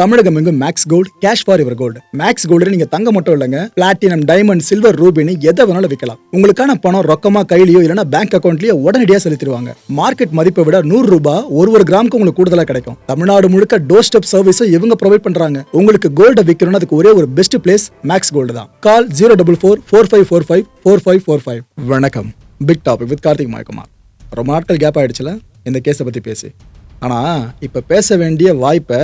தமிழகம் எங்கும் Max gold cash for your gold Max gold நீங்க தங்க மட்டும் இல்லைங்க. பிளாட்டினம் டைமண்ட் சில்வர் ரூபினி எதை வேணாலும் விற்கலாம் உங்களுக்கான பணம் ரொக்கமா கையிலயோ இல்லைன்னா பேங்க் அக்கௌண்ட்லயோ உடனடியாக செலுத்திடுவாங்க. மார்க்கெட் மதிப்பை விட நூறு ரூபாய் ஒரு ஒரு கிராமுக்கு உங்களுக்கு கூடுதலா கிடைக்கும். தமிழ்நாடு முழுக்க டோர் ஸ்டெப் சர்வீஸும் இவங்க ப்ரொவைட் பண்றாங்க. உங்களுக்கு கோல்ட விற்கணும்னு அதுக்கு ஒரே ஒரு பெஸ்ட் பிளேஸ் மேக்ஸ் கோல்டு தான். Call zero double four four five four five four five four five வணக்கம். Big topic with Karthik Mayakumar ரொம்ப நாட்கள் கேப் ஆயிடுச்சுல? இந்த கேஸை பத்தி பேசி. ஆனா இப்ப பேச வேண்டிய வாய்ப்பை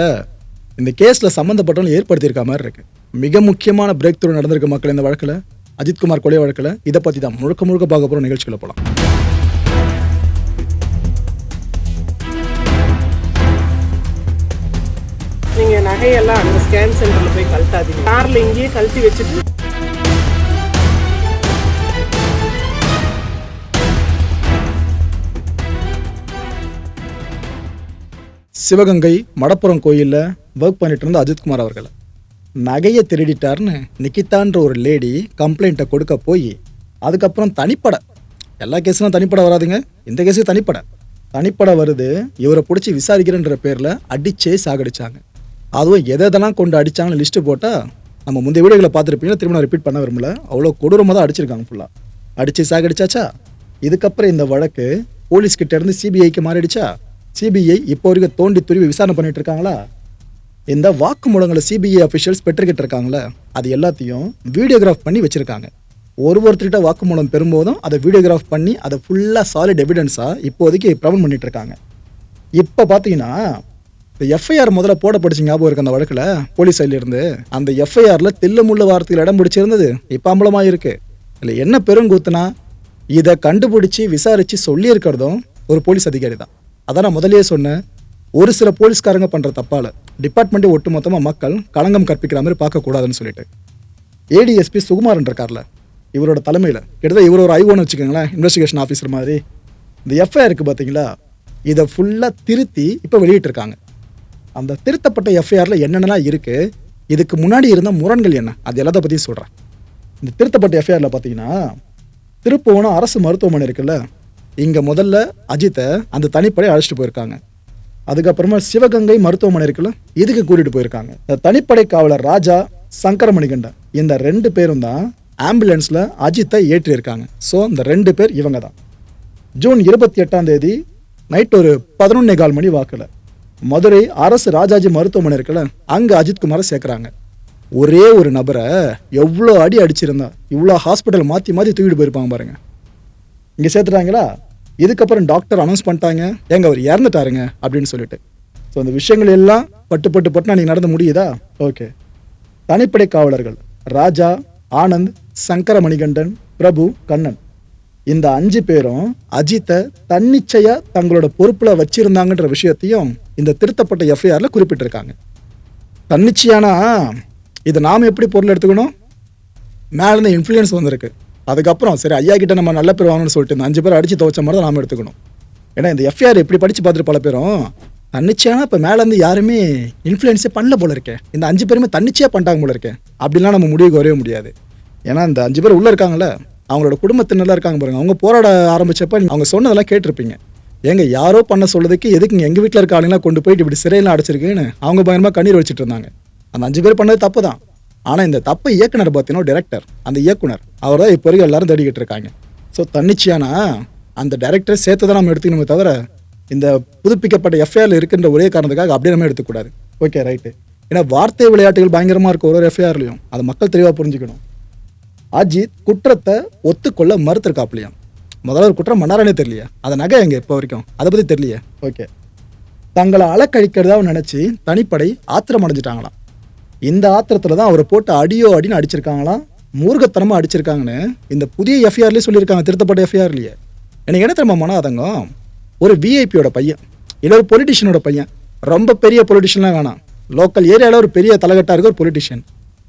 இந்த கேஸ்ல சம்மந்தப்பட்டவங்க ஏற்படுத்தியிருக்க மாதிரி இருக்கு. மிக முக்கியமான பிரேக் த்ரூ நடந்திருக்க மக்கள் இந்த வழக்குல. அஜித்குமார் கொலை வழக்குல. இதை பத்தி தான் முழுக்க முழுக்க பார்க்க போற நிகழ்ச்சிகளை போலாம். நீங்க நகையெல்லாம் அந்த ஸ்கேன் சென்டர்ல போய் கழட்டாதீங்க. கார்ல இங்கேயே கழட்டி வச்சுட்டு சிவகங்கை மடப்புறம் கோயில்ல ஒர்க் பண்ணிட்டு இருந்த அஜித்குமார் அவர்கள். நகையை திருடிட்டார்னு நிக்கிதான்ற ஒரு லேடி கம்ப்ளைண்ட்டை கொடுக்க போய் அதுக்கப்புறம் தனிப்பட. எல்லா கேஸுலாம் தனிப்பட வராதுங்க. இந்த கேஸுக்கு தனிப்பட. தனிப்பட வருது இவரை பிடிச்சி விசாரிக்கிறேன்ற பேரில் அடிச்சே சாகடிச்சாங்க. அதுவும் எதை எதெல்லாம் கொண்டு அடிச்சாங்கன்னு லிஸ்ட்டு போட்டால் நம்ம முந்தைய வீடுகளை பார்த்துருப்பீங்கன்னா திரும்ப நான் ரிப்பீட் பண்ண விரும்பல. அவ்வளோ கொடூரமாக தான் அடிச்சிருக்காங்க ஃபுல்லாக அடிச்சு சாகடிச்சாச்சா? இதுக்கப்புறம் இந்த வழக்கு போலீஸ்கிட்ட இருந்து சிபிஐக்கு மாறிடுச்சா? சிபிஐ இப்போ வரைக்கும் தோண்டி துருவி விசாரணை பண்ணிட்டு இருக்காங்களா? இந்த வாக்குமூலங்களை சிபிஐ அஃபிஷியல்ஸ் பெற்றுக்கிட்டு இருக்காங்களே அது எல்லாத்தையும் வீடியோகிராஃப் பண்ணி வச்சுருக்காங்க. ஒரு ஒருத்தர்கிட்ட வாக்குமூலம் பெறும்போதும் அதை வீடியோகிராஃப் பண்ணி அதை ஃபுல்லாக சாலிட் எவிடன்ஸாக இப்போதைக்கு ப்ரவன் பண்ணிட்டு இருக்காங்க இப்போ பார்த்தீங்கன்னா இந்த எஃப்ஐஆர் முதல்ல போடப்படுச்சு ஞாபகம் இருக்கு அந்த வழக்கில் போலீஸ் இருந்து அந்த எஃப்ஐஆரில் தில்லுமுள்ள வார்த்தைகள் இடம் பிடிச்சிருந்தது. இப்போ அம்பலமாக இருக்குது இல்லை என்ன பெருங்கூத்துனா இதை கண்டுபிடிச்சி விசாரித்து சொல்லியிருக்கிறதும் ஒரு போலீஸ் அதிகாரி தான். அதான் நான் முதலே சொன்னேன். ஒரு சில போலீஸ்காரங்க பண்ணுற தப்பால் டிபார்ட்மெண்ட்டே ஒட்டுமொத்தமாக மக்கள் களங்கம் கற்பிக்கிற மாதிரி பார்க்கக்கூடாதுன்னு சொல்லிட்டு. ஏடிஎஸ்பி சுகுமாரன் இருக்கார்ல இவரோட தலைமையில். கிட்டத்தட்ட இவர் ஒரு ஐஓன்னு வச்சுக்கோங்களேன் இன்வெஸ்டிகேஷன் ஆஃபீஸர் மாதிரி. இந்த எஃப்ஐஆர் இருக்குது பார்த்தீங்களா இதை ஃபுல்லாக திருத்தி இப்போ வெளியிட்டிருக்காங்க. அந்த திருத்தப்பட்ட எஃப்ஐஆரில் என்னென்னலாம் இருக்குது இதுக்கு முன்னாடி இருந்த முரண்கள் என்ன அது எல்லாத்த பற்றியும் சொல்கிறேன் இந்த திருத்தப்பட்ட எஃப்ஐஆரில் பார்த்தீங்கன்னா திருப்புவனம் அரசு மருத்துவமனை இருக்குல்ல இங்கே முதல்ல அஜித்தை அந்த தனிப்படை அழைச்சிட்டு போயிருக்காங்க. அதுக்கப்புறமா சிவகங்கை மருத்துவமனை இருக்குல்ல இதுக்கு கூட்டிட்டு போயிருக்காங்க. இந்த தனிப்படை காவலர் ராஜா சங்கரமணிகண்டன் இந்த ரெண்டு பேரும் தான் ஆம்புலன்ஸ்ல அஜித்தை ஏற்றியிருக்காங்க. ஸோ இந்த ரெண்டு பேர் இவங்க தான். ஜூன் இருபத்தி எட்டாம் தேதி நைட் ஒரு பதினொன்னே கால் மணி வாக்கில் மதுரை அரசு ராஜாஜி மருத்துவமனை இருக்குல்ல அங்கே அஜித்குமாரை சேர்க்குறாங்க. ஒரே ஒரு நபரை எவ்வளோ அடி அடிச்சிருந்தா இவ்வளோ ஹாஸ்பிட்டல் மாற்றி மாற்றி தூக்கிட்டு போயிருப்பாங்க பாருங்க. இங்கே சேர்த்துட்டாங்களா? இதுக்கப்புறம் டாக்டர் அனௌன்ஸ் பண்ணிட்டாங்க. ஏங்க அவர் இறந்துட்டாருங்க அப்படின்னு சொல்லிட்டு. ஸோ அந்த விஷயங்கள் எல்லாம் பட்டு பட்டு பட்டு அன்றைக்கி நடந்து முடியுதா? ஓகே தனிப்படை காவலர்கள் ராஜா ஆனந்த் சங்கர மணிகண்டன் பிரபு கண்ணன். இந்த அஞ்சு பேரும் அஜித்தை தன்னிச்சையா தங்களோட பொறுப்புல வச்சிருந்தாங்கன்ற விஷயத்தையும் இந்த திருத்தப்பட்ட எஃப்ஐஆர்ல குறிப்பிட்டிருக்காங்க. தன்னிச்சையானா இதை நாம் எப்படி பொருள் எடுத்துக்கணும்? மேலேருந்து இன்ஃப்ளூயன்ஸ் வந்திருக்கு. அதுக்கப்புறம் சரி ஐயா கிட்ட நம்ம நல்ல பேர் வாங்கணும்னு சொல்லிட்டு இந்த அஞ்சு பேர் அடிச்சு துவச்ச மாதிரி தான் நாம் எடுத்துக்கணும். ஏன்னா இந்த எஃப்ஐஆர் எப்படி படிச்சு பார்த்துட்டு பல பேரும் தன்னிச்சையான இப்போ மேலேருந்து யாருமே இன்ஃப்ளூயன்ஸே பண்ணல போல இருக்கேன் இந்த அஞ்சு பேருமே தன்னிச்சையாக பண்ணிட்டாங்க போல இருக்கேன் அப்படிலாம் நம்ம முடிவுக்கு வரவே முடியாது. ஏன்னா இந்த அஞ்சு பேர் உள்ளே இருக்காங்கல்ல அவங்களோட குடும்பத்தினர்லாம் இருக்காங்க பாருங்க. அவங்க போராட ஆரம்பித்தப்ப அவங்க சொன்னதெல்லாம் கேட்டிருப்பீங்க. ஏங்க யாரோ பண்ண சொல்றதுக்கு எதுக்கு எங்கள் வீட்டில் இருக்க ஆளுங்களாம் கொண்டு போயிட்டு இப்படி சிறையெல்லாம் அடைச்சிருக்குன்னு அவங்க பயங்கரமாக கண்ணீர் வச்சுட்டு இருந்தாங்க. அந்த அஞ்சு பேர் பண்ணது தப்பு தான் ஆனால் இந்த தப்பை இயக்குனர் பார்த்தீங்கன்னா டேரக்டர் அந்த இயக்குனர் அவர் தான் இப்போ வரைக்கும் எல்லாரும் தேடிக்கிட்டு இருக்காங்க. ஸோ தன்னிச்சையானா அந்த டைரக்டரை சேர்த்து தான் நம்ம எடுத்துக்கணுமே தவிர இந்த புதுப்பிக்கப்பட்ட எஃப்ஐஆர் இருக்கின்ற ஒரே காரணத்துக்காக அப்படியே நம்ம எடுத்துக்கூடாது ஓகே ரைட்டு ஏன்னா வார்த்தை விளையாட்டுகள் பயங்கரமாக இருக்கும் ஒரு ஒரு எஃப்ஐஆர்லையும் அதை மக்கள் தெளிவாக புரிஞ்சுக்கணும். அஜித் குற்றத்தை ஒத்துக்கொள்ள மறுத்திருக்காப்லையும். முதல்ல ஒரு குற்றம் பண்ணாரானே தெரியலையா. அதை நகை எங்கே இப்போ வரைக்கும்? அதை பற்றி தெரியலையே. ஓகே தங்களை அலக்கழிக்கிறதா நினச்சி தனிப்படை ஆத்திரம் அடைஞ்சிட்டாங்களாம் இந்த ஆத்திரத்தில் தான் அவரை போட்டு அடியோ அடின்னு அடிச்சிருக்காங்களாம். மூர்கத்தனமாக அடிச்சிருக்காங்கன்னு இந்த புதிய எஃப்ஐஆர்லேயே சொல்லியிருக்காங்க திருத்தப்பட்ட எஃப்ஐஆர்லேயே எனக்கு என்ன தெரியுமா மனாதங்கம் ஒரு விஐபியோட பையன் இல்லை ஒரு பொலிட்டிஷியனோட பையன் ரொம்ப பெரிய பொலிட்டிஷியன்லாம் வேணாம். லோக்கல் ஏரியாவில் ஒரு பெரிய தலைகட்டாக இருக்க ஒரு பொலிட்டிஷியன்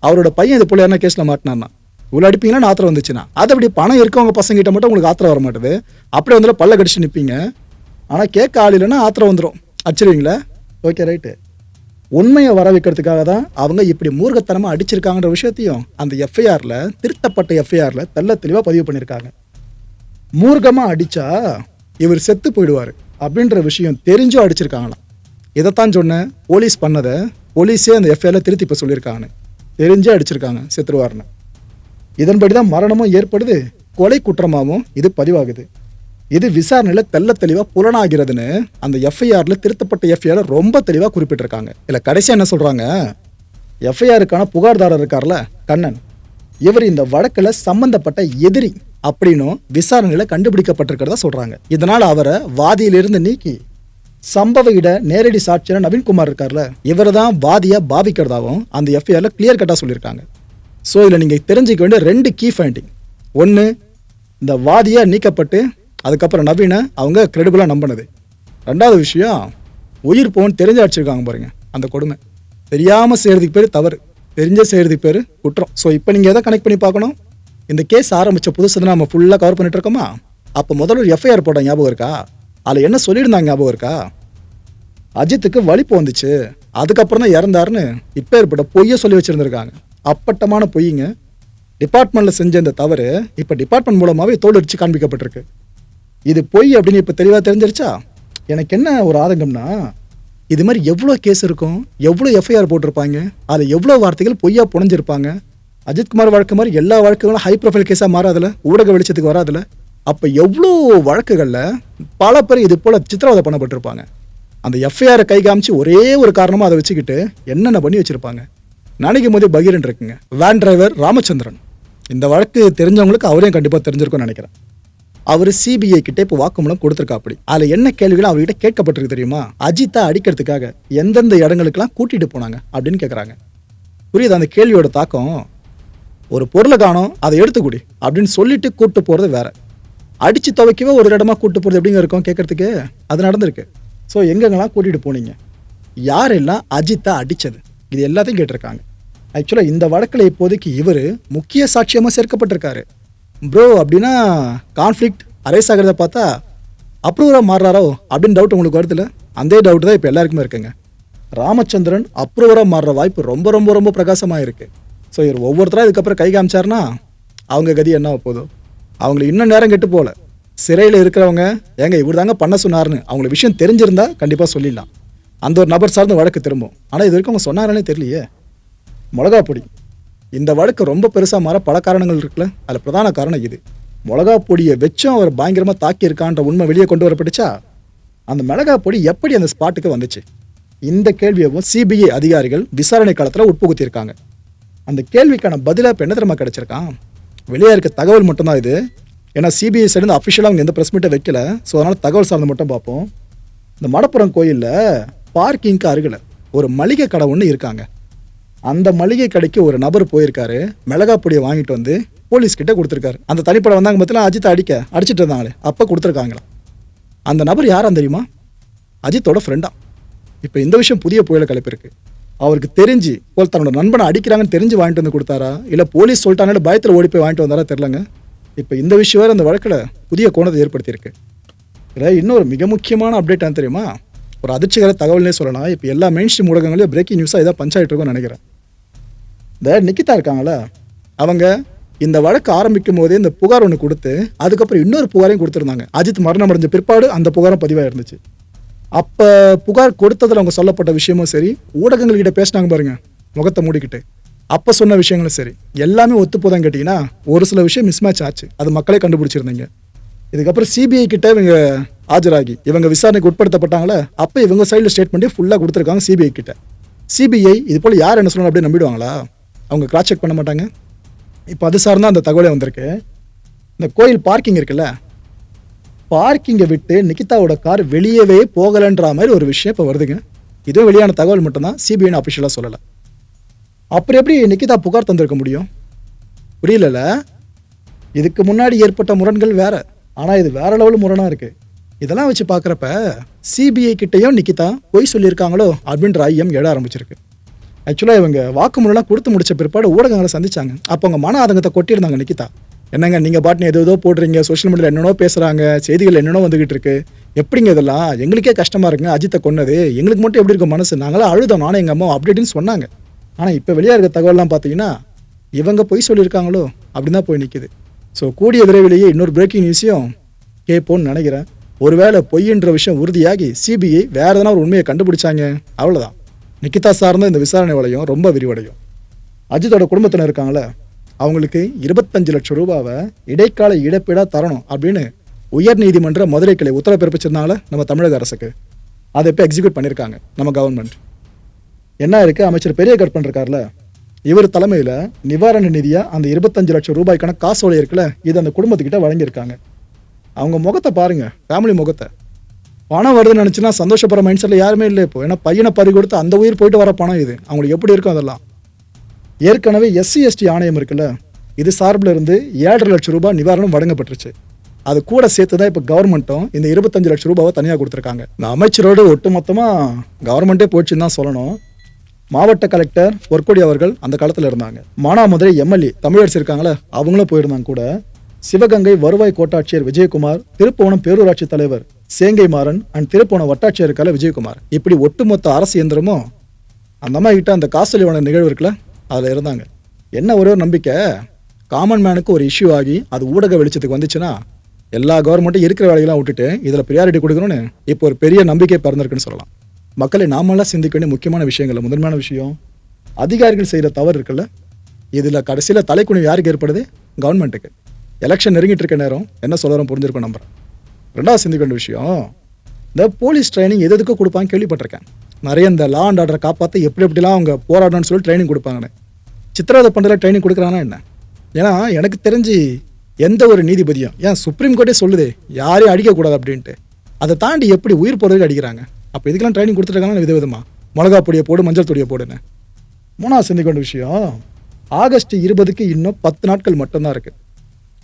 அவரோட பையன் இது போல என்ன கேஸில் மாட்டினார்னா இவ்வளோ அடிப்பீங்கன்னா ஆத்திரம் வந்துச்சுன்னா அது அப்படி பணம் இருக்கவங்க பசங்கிட்ட மட்டும் உங்களுக்கு ஆத்திரம் வர மாட்டுது. அப்படியே வந்து பல்ல கடிச்சு நிற்பீங்க ஆனால் கேட்க ஆள் இல்லைன்னா ஆத்திரம் வந்துடும் அடிச்சிருவீங்களா? ஓகே ரைட்டு உண்மையை வர வைக்கிறதுக்காக தான் அவங்க இப்படி மூர்கத்தனமாக அடிச்சிருக்காங்கன்ற விஷயத்தையும் அந்த எஃப்ஐஆரில் திருத்தப்பட்ட எஃப்ஐஆரில் தெள்ள தெளிவாக பதிவு பண்ணியிருக்காங்க மூர்க்கமாக அடித்தா இவர் செத்து போயிடுவார் அப்படின்ற விஷயம் தெரிஞ்சும் அடிச்சிருக்காங்களாம். இதைத்தான் சொன்னேன் போலீஸ் பண்ணதை போலீஸே அந்த எஃப்ஐஆரில் திருத்தி இப்போ சொல்லியிருக்காங்கன்னு தெரிஞ்சே அடிச்சிருக்காங்க செத்துருவார்னு இதன்படி தான் மரணமும் ஏற்படுது கொலை குற்றமாகவும் இது பதிவாகுது. இது விசாரணையில் தெள்ள தெளிவாக புலனாகிறதுன்னு அந்த எஃப்ஐஆரில் திருத்தப்பட்ட எஃப்ஐஆர் ரொம்ப தெளிவாக குறிப்பிட்டிருக்காங்க. இல்லை கடைசியாக என்ன சொல்கிறாங்க எஃப்ஐஆருக்கான புகார்தாரர் இருக்கார்ல கண்ணன். இவர் இந்த வழக்கில் சம்பந்தப்பட்ட எதிரி அப்படின்னும் விசாரணையில் கண்டுபிடிக்கப்பட்டிருக்கிறதா சொல்கிறாங்க இதனால் அவரை வாதியிலிருந்து நீக்கி சம்பவ இட நேரடி சாட்சியர் நவீன்குமார் இருக்கார்ல இவர் தான் வாதியாக பாவிக்கிறதாவும் அந்த எஃப்ஐஆரில் கிளியர் கட்டாக சொல்லியிருக்காங்க. ஸோ இதில் நீங்கள் தெரிஞ்சுக்க வேண்டிய ரெண்டு கீ ஃபைண்டிங் ஒன்று இந்த வாதியாக நீக்கப்பட்டு அதுக்கப்புறம் நவீனை அவங்க கிரெடிபிளாக நம்பினது. ரெண்டாவது விஷயம் உயிர் போன்னு தெரிஞ்சு அடிச்சிருக்காங்க பாருங்க அந்த கொடுமை. தெரியாமல் செய்கிறதுக்கு பேர் தவறு. தெரிஞ்ச செய்கிறதுக்கு பேர் குற்றம். ஸோ இப்போ நீங்கள் எதை கனெக்ட் பண்ணி பார்க்கணும்? இந்த கேஸ் ஆரம்பித்த புதுசு நம்ம ஃபுல்லாக கவர் பண்ணிட்டு இருக்கோமா? அப்போ முதல்ல ஒரு எஃப்ஐஆர் போட்ட ஞாபகம் இருக்கா? அதில் என்ன சொல்லியிருந்தாங்க ஞாபகம் இருக்கா? அஜித்துக்கு வலிப்பு வந்துச்சு. அதுக்கப்புறம் தான் இறந்தாருன்னு இப்போ ஏற்பட்ட பொய்யை சொல்லி வச்சுருந்துருக்காங்க. அப்பட்டமான பொய்யுங்க டிபார்ட்மெண்ட்டில் செஞ்ச இந்த தவறு இப்போ டிபார்ட்மெண்ட் மூலமாகவே தோலடிச்சு காண்பிக்கப்பட்டிருக்கு. இது பொய் அப்படின்னு இப்போ தெளிவாக தெரிஞ்சிருச்சா? எனக்கு என்ன ஒரு ஆதங்கம்னா இது மாதிரி எவ்வளோ கேஸ் இருக்கும்? எவ்வளோ எஃப்ஐஆர் போட்டிருப்பாங்க? அதில் எவ்வளோ வார்த்தைகள் பொய்யா புனைஞ்சிருப்பாங்க? அஜித்குமார் வழக்கு மாதிரி எல்லா வழக்குகளும் ஹை ப்ரொஃபைல் கேஸாக மாறாதில்ல ஊடக வெளிச்சத்துக்கு வராதில்ல அப்போ எவ்வளோ வழக்குகளில் பல பேர் இது போல் சித்திரவதை பண்ணப்பட்டிருப்பாங்க. அந்த எஃப்ஐஆரை கை காமிச்சு ஒரே ஒரு காரணமாக அதை வச்சுக்கிட்டு என்னென்ன பண்ணி வச்சுருப்பாங்க? நினைக்கும் போதே பகீரன் இருக்குங்க வேன் டிரைவர் ராமச்சந்திரன் இந்த வழக்கு தெரிஞ்சவங்களுக்கு அவரையும் கண்டிப்பாக தெரிஞ்சிருக்கும்னு நினைக்கிறேன். அவர் சிபிஐ கிட்ட இப்போ வாக்குமூலம் கொடுத்துருக்காப்படி. அதில் என்ன கேள்விகள் அவர்கிட்ட கேட்கப்பட்டிருக்கு தெரியுமா? அஜித்தா அடிக்கிறதுக்காக எந்தெந்த இடங்களுக்கெல்லாம் கூட்டிட்டு போனாங்க அப்படின்னு கேட்குறாங்க புரியுது? அந்த கேள்வியோட தாக்கம் ஒரு பொருளை காணும் அதை எடுத்துக்கூடி அப்படின்னு சொல்லிட்டு கூப்பிட்டு போகிறது வேற. அடிச்சு துவைக்கவே ஒரு இடமா கூப்பிட்டு போகிறது எப்படிங்க இருக்கும் கேட்கறதுக்கு அது நடந்திருக்கு. ஸோ எங்கெங்கெல்லாம் கூட்டிட்டு போனீங்க? யாரெல்லாம் அஜித்தா அடிச்சது? இது எல்லாத்தையும் கேட்டிருக்காங்க. ஆக்சுவலாக இந்த வழக்கில் இப்போதைக்கு இவர் முக்கிய சாட்சியமாக சேர்க்கப்பட்டிருக்காரு. ப்ரோ அப்படின்னா கான்ஃப்ளிக்ட் அரைஸ் ஆகிறத பார்த்தா அப்ரூவராக மாறுறாரோ அப்படின்னு டவுட் உங்களுக்கு வருதுல்ல அந்த டவுட் தான் இப்போ எல்லாருக்குமே இருக்குங்க. ராமச்சந்திரன் அப்ரூவராக மாறுற வாய்ப்பு ரொம்ப ரொம்ப ரொம்ப பிரகாசமாக இருக்குது ஸோ இவர் ஒவ்வொருத்தராக இதுக்கப்புறம் கை காமிச்சாருன்னா அவங்க கதி என்ன போதும் அவங்களுக்கு இன்னும் நேரம் கெட்டு போகல. சிறையில் இருக்கிறவங்க ஏங்க இவர் தாங்க பண்ண சொன்னார்னு அவங்களுக்கு விஷயம் தெரிஞ்சிருந்தா கண்டிப்பாக சொல்லிடலாம். அந்த ஒரு நபர் சார்ந்த வழக்கு திரும்பும். ஆனால் இது வரைக்கும் அவங்க சொன்னாரனே தெரியலையே. மிளகா பொடி இந்த வழக்கு ரொம்ப பெருசாக மாற பல காரணங்கள் இருக்குல்ல. அதில் பிரதான காரணம் இது. மிளகா பொடியை வச்சும் அவர் பயங்கரமாக தாக்கியிருக்கான்ற உண்மை வெளியே கொண்டு வரப்பட்டுச்சா? அந்த மிளகா பொடி எப்படி அந்த ஸ்பாட்டுக்கு வந்துச்சு? இந்த கேள்வியவும் சிபிஐ அதிகாரிகள் விசாரணை காலத்தில் உட்புகுத்தியிருக்காங்க. அந்த கேள்விக்கான பதிலாக இப்போ என்ன தெரியுமா கிடச்சிருக்கான்? வெளியே இருக்க தகவல் மட்டும்தான் இது. ஏன்னா சிபிஐ சைடு அஃபிஷியலாக அவங்க எந்த ப்ரெஸ் மீட்டை வைக்கல. ஸோ அதனால் தகவல் சார்ந்து மட்டும் பார்ப்போம். இந்த மடப்புறம் கோயிலில் பார்க்கிங்க்கு அருகில் ஒரு மளிகை கடை ஒன்று இருக்காங்க. அந்த மளிகை கடைக்கு ஒரு நபர் போயிருக்காரு. மிளகா பொடியை வாங்கிட்டு வந்து போலீஸ் கிட்ட கொடுத்துருக்காரு. அந்த தனிப்படம் வந்தாங்க பார்த்தீங்கன்னா அஜித் அடிக்க அடிச்சிட்டு இருந்தாங்களே. அப்போ கொடுத்துருக்காங்களா? அந்த நபர் யாரான்னு தெரியுமா? அஜித்தோட ஃப்ரெண்டா இப்போ இந்த விஷயம் புதிய புயலை கலப்பிருக்கு அவருக்கு தெரிஞ்சு போல் தன்னோட நண்பனை அடிக்கிறாங்கன்னு தெரிஞ்சு வாங்கிட்டு வந்து கொடுத்தாரா? இல்லை போலீஸ் சொல்லிட்டாங்க பயத்தில் ஓடி போய் வாங்கிட்டு வந்தாரா தெரிலங்க இப்போ இந்த விஷயம் வேறு அந்த வழக்கில் புதிய கோணத்தை ஏற்படுத்தியிருக்கு. இதில் இன்னொரு மிக முக்கியமான அப்டேட் தெரியுமா? ஒரு அதிர்ச்சிகர தகவல்னே சொல்லலாம். இப்போ எல்லா மெயின் ஸ்ட்ரீம் ஊடகங்களையும் பிரேக்கிங் நியூஸாக இதாக பஞ்சாயிட்டு இருக்கும்னு நினைக்கிறேன். இந்த நிக்கிதா இருக்காங்களா அவங்க இந்த வழக்கு ஆரம்பிக்கும் போதே இந்த புகார் ஒன்று கொடுத்து அதுக்கப்புறம் இன்னொரு புகாரையும் கொடுத்துருந்தாங்க. அஜித் மரணம் அடைஞ்ச பிற்பாடு அந்த புகாரும் பதிவாக இருந்துச்சு. அப்போ புகார் கொடுத்ததில் அவங்க சொல்லப்பட்ட விஷயமும் சரி ஊடகங்கள்கிட்ட பேசினாங்க பாருங்க முகத்தை மூடிக்கிட்டு. அப்போ சொன்ன விஷயங்களும் சரி எல்லாமே ஒத்து போதான்னு கேட்டிங்கன்னா ஒரு சில விஷயம் மிஸ்மேட்ச் ஆச்சு. அது மக்களே கண்டுபிடிச்சிருந்தீங்க. இதுக்கப்புறம் சிபிஐ கிட்ட இவங்க ஆஜராகி இவங்க விசாரணைக்கு உட்படுத்தப்பட்டாங்களே அப்போ இவங்க சைடில் ஸ்டேட்மெண்ட்டே ஃபுல்லாக கொடுத்துருக்காங்க சிபிஐ கிட்ட. சிபிஐ இது போல் யார் என்ன சொல்லணும் அப்படியே நம்பிடுவாங்களா? அவங்க கிராஸ் செக் பண்ண மாட்டாங்க. இப்போ அது சார்ந்தா அந்த தகவலே வந்திருக்கு. இந்த கோயில் பார்க்கிங் இருக்குல்ல பார்க்கிங்கை விட்டு நிகிதாவோட கார் வெளியவே போகலைன்ற மாதிரி ஒரு விஷயம் இப்போ வருதுங்க. இதுவும் வெளியான தகவல் மட்டும்தான் சிபிஐன்னு அஃபிஷியலாக சொல்லலை. அப்புறம் எப்படி நிகிதா புகார் தந்திருக்க முடியும்? புரியலல்ல. இதுக்கு முன்னாடி ஏற்பட்ட முரண்கள் வேற. ஆனால் இது வேற லெவல் முரணாக இருக்கு. இதெல்லாம் வச்சு பார்க்குறப்ப சிபிஐ கிட்டேயும் நிக்கிதா பொய் சொல்லியிருக்காங்களோ அப்படின்ற ஐயம் எழ ஆரம்பிச்சிருக்கு. ஆக்சுவலாக இவங்க வாக்குமூலம்லாம் கொடுத்து முடிச்ச பிற்பாடு ஊடகங்களை சந்திச்சாங்க. அப்போ அவங்க மன ஆதங்கத்தை கொட்டியிருந்தாங்க நிக்கிதா. என்னங்க நீங்கள் பாட்டுன்னு ஏதோ ஏதோ போடுறீங்க சோஷியல் மீடியாவில் என்னென்னோ பேசுகிறாங்க செய்திகள் என்னென்னோ வந்துகிட்டு இருக்கு. எப்படிங்க இதெல்லாம்? எங்களுக்கே கஷ்டமாக இருக்குங்க அஜித்தை கொன்னது. எங்களுக்கு மட்டும் எப்படி இருக்கும் மனசு? நாங்களாம் அழுதோம் நானும் எங்கள் அம்மா அப்படின்னு சொன்னாங்க. ஆனால் இப்போ வெளியாக இருக்க தகவல்லாம் பார்த்தீங்கன்னா இவங்க பொய் சொல்லியிருக்காங்களோ? அப்படின்னு தான் போய் நிற்கிது ஸோ கூடிய விரைவிலேயே இன்னொரு பிரேக்கிங் நியூஸையும் கேட்போன்னு நினைக்கிறேன். ஒருவேளை பொய்ன்ற விஷயம் உறுதியாகி சிபிஐ வேறு எதனா ஒரு உண்மையை கண்டுபிடிச்சாங்க. அவ்வளோதான் நிக்கிதா சார்ந்த இந்த விசாரணை வளையம் ரொம்ப விரிவடையும். அஜித்தோட குடும்பத்தினர் இருக்காங்களே அவங்களுக்கு இருபத்தஞ்சு லட்சம் ரூபாவை இடைக்கால இழப்பீடாக தரணும் அப்படின்னு உயர் நீதிமன்ற மதுரை கிளை உத்தரவு பிறப்பிச்சிருந்தாங்களே நம்ம தமிழக அரசுக்கு. அதை இப்போ எக்ஸிக்யூட் பண்ணியிருக்காங்க நம்ம கவர்மெண்ட் என்ன இருக்கு? அமைச்சர் பெரிய கற்பன் இருக்கார்ல இவர் தலைமையில் நிவாரண நிதியாக அந்த இருபத்தஞ்சு லட்சம் ரூபாய்க்கான காசோலை இருக்குல்ல இது அந்த குடும்பத்துக்கிட்ட வழங்கியிருக்காங்க. அவங்க முகத்தை பாருங்க ஃபேமிலி முகத்தை. பணம் வருதுன்னு நினச்சினா சந்தோஷப்படுற மைண்ட் செட்டில் யாருமே இல்லை இப்போ. ஏன்னா பையனை பறி கொடுத்து அந்த உயிர் போயிட்டு வர பணம் இது. அவங்களுக்கு எப்படி இருக்கும் அதெல்லாம்? ஏற்கனவே எஸ்சி எஸ்டி ஆணையம் இருக்குல்ல? இது சார்பில் இருந்து ஏழரை லட்சம் ரூபாய் நிவாரணம் வழங்கப்பட்டுருச்சு. அது கூட சேர்த்து தான் இப்போ கவர்மெண்ட்டும் இந்த இருபத்தஞ்சு லட்சம் ரூபாவை தனியாக கொடுத்துருக்காங்க. இந்த அமைச்சரோடு ஒட்டுமொத்தமாக கவர்மெண்ட்டே போச்சுன்னு தான் சொல்லணும். மாவட்ட கலெக்டர் பொற்கொடி அவர்கள் அந்த காலத்தில் இருந்தாங்க. மானாமதுரை எம்எல்ஏ தமிழரசு இருக்காங்களே அவங்களும் போயிருந்தாங்க கூட. சிவகங்கை வருவாய் கோட்டாட்சியர் விஜயகுமார் திருப்புவனம் பேரூராட்சி தலைவர் சேங்கை மாறன் அண்ட் திருப்போன வட்டாட்சியர் இருக்கால விஜயகுமார். இப்படி ஒட்டுமொத்த அரசு இயந்திரமும் அந்த அம்மா கிட்ட அந்த காசோலி நிகழ்வு இருக்குல்ல அதில் இருந்தாங்க. என்ன ஒரே ஒரு நம்பிக்கை? காமன் மேனுக்கு ஒரு இஷ்யூ ஆகி அது ஊடக வெளிச்சத்துக்கு வந்துச்சுன்னா எல்லா கவர்மெண்ட்டும் இருக்கிற வேலையெல்லாம் விட்டுட்டு இதில் ப்ரியாரிட்டி கொடுக்கணும்னு இப்போ ஒரு பெரிய நம்பிக்கை பிறந்திருக்குன்னு சொல்லலாம். மக்களை நாமெல்லாம் சிந்திக்க வேண்டிய முக்கியமான விஷயங்கள் முதன்மையான விஷயம் அதிகாரிகள் செய்கிற தவறு இருக்குல்ல இதில் கடைசியில் தலைக்குனிவு யாருக்கு ஏற்படுது? கவர்மெண்ட்டுக்கு எலெக்ஷன் நெருங்கிட்டு இருக்க நேரம் என்ன சொல்கிறோம் புரிஞ்சிருக்கோம் நம்புறேன் ரெண்டாவது சிந்திக்க வேண்டிய விஷயம் இந்த போலீஸ் ட்ரைனிங் எது எதுக்கு கொடுப்பாங்க கேள்விப்பட்டிருக்கேன். நிறைய இந்த லா அண்ட் ஆர்டரை காப்பாற்ற எப்படி எப்படிலாம் அவங்க போராடணும்னு சொல்லி ட்ரைனிங் கொடுப்பாங்கன்னு. சித்திரவதை பண்ணுறதுல ட்ரைனிங் கொடுக்குறாங்கன்னா என்ன? ஏன்னா எனக்கு தெரிஞ்சு எந்த ஒரு நீதிபதியும் ஏன் சுப்ரீம் கோர்ட்டே சொல்லுதே யாரையும் அடிக்கக்கூடாது அப்படின்ட்டு. அதை தாண்டி எப்படி உயிர் போகிறதுக்கு அடிக்கிறாங்க? அப்போ இதுக்கெல்லாம் ட்ரைனிங் கொடுத்துருக்காங்கன்னா விதவிதமா? மிளகா பொடியை போடு மஞ்சள் தொடியை போடுன்னு. மூணாவது சிந்திக்க வேண்டிய விஷயம் ஆகஸ்ட் இருபதுக்கு இன்னும் பத்து நாட்கள் மட்டும்தான் இருக்குது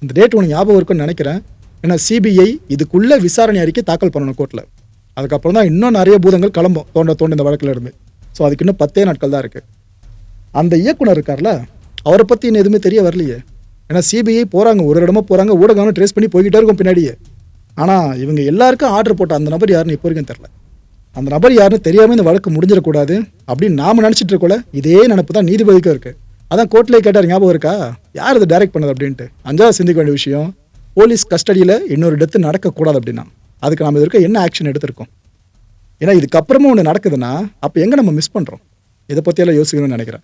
இந்த டேட் ஒன்று ஞாபகம் இருக்குன்னு நினைக்கிறேன். ஏன்னா சிபிஐ இதுக்குள்ளே விசாரணை அறிக்கை தாக்கல் பண்ணணும் கோர்ட்டில் அதுக்கப்புறம் தான் இன்னும் நிறைய பூதங்கள் கிளம்பும். தோண்ட தோண்ட இந்த வழக்கில் இருந்து. ஸோ அதுக்கு இன்னும் பத்தே நாட்கள் தான் இருக்குது அந்த இயக்குனர் இருக்கார்ல அவரை பற்றி இன்னும் எதுவுமே தெரிய வரலையே. ஏன்னா சிபிஐ போகிறாங்க ஒரு இடமா போகிறாங்க ஊடகம் ட்ரேஸ் பண்ணி போய்கிட்டே இருக்கும் பின்னாடியே. ஆனால் இவங்க எல்லாருக்கும் ஆர்டர் போட்ட அந்த நபர் யாருன்னு இப்போ வரைக்கும் தெரில அந்த நபர் யாருன்னு தெரியாமல் இந்த வழக்கு முடிஞ்சிடக்கூடாது அப்படின்னு நாம நினச்சிட்டு இருக்கோல இதே நினப்பு தான் நீதிபதிக்கும் இருக்குது அதான் கோர்ட்லேயே கேட்டார் ஞாபகம் இருக்கா? யார் இதை டைரக்ட் பண்ணது அப்படின்ட்டு? அஞ்சாவது சிந்திக்க வேண்டிய விஷயம் போலீஸ் கஸ்டடியில் இன்னொரு டெத்து நடக்கக்கூடாது அப்படின்னா அதுக்கு நம்ம இதற்கு என்ன ஆக்ஷன் எடுத்திருக்கோம்? ஏன்னா இதுக்கப்புறமும் ஒன்று நடக்குதுன்னா அப்போ எங்கே நம்ம மிஸ் பண்ணுறோம் இதை பற்றியெல்லாம் யோசிக்கணும்னு நினைக்கிறேன்.